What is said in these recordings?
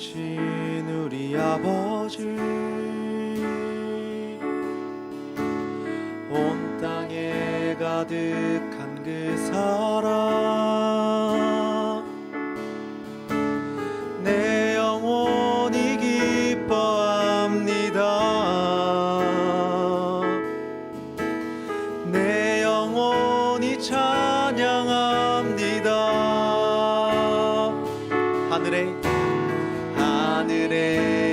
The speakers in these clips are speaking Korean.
되신 우리 아버지. 온 땅에 가득한 그 사랑.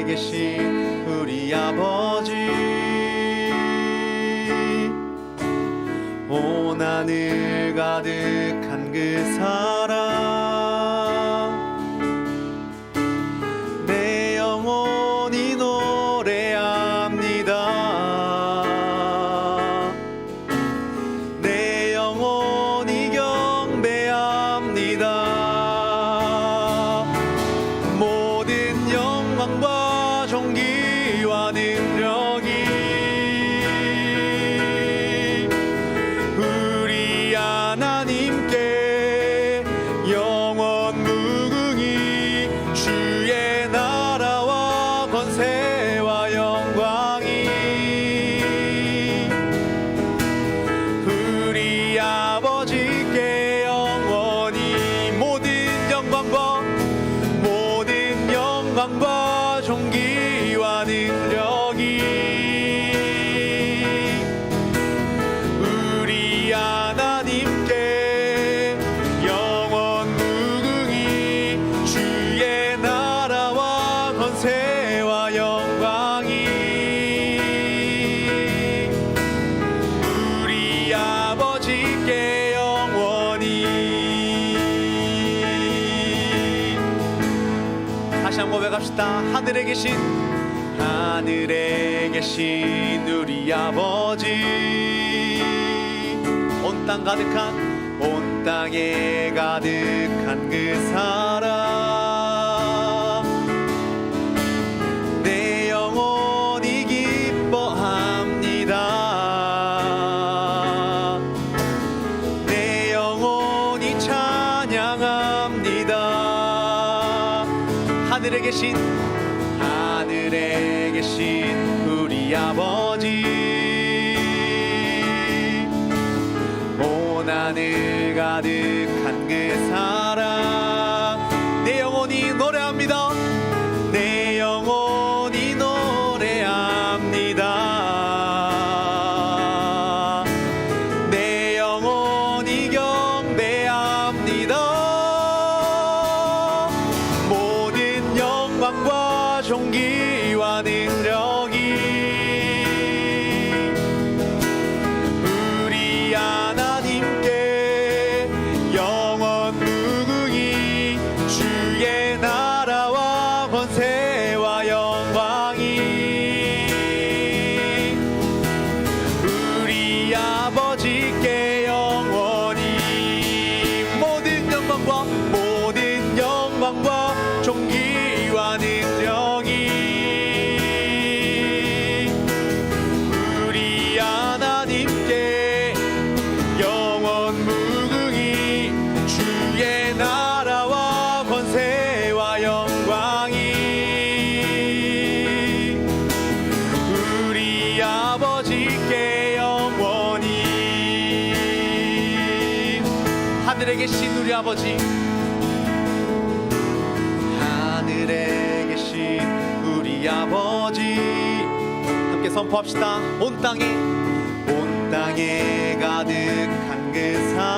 계신 우리 아버지. 온 하늘 가득한 그 사랑 존귀와 능력. 다시 한번 고백합시다. 하늘에 계신 하늘에 계신 우리 아버지. 온 땅 가득한 온 땅에 가득한 그 사랑. 계신 하늘에 계신 우리 아버지. 온 하늘 가득 계신 우리 아버지. 하늘에 계신 우리 아버지. 함께 선포합시다. 온 땅에 온 땅에 가득한 그사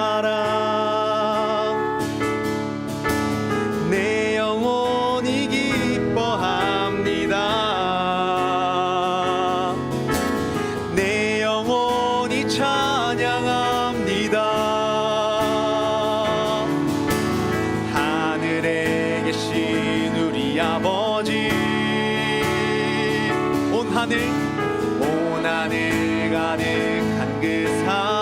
하늘 온 하늘 가득한 그 삶.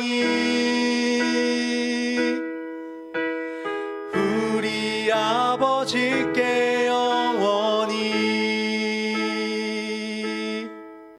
you.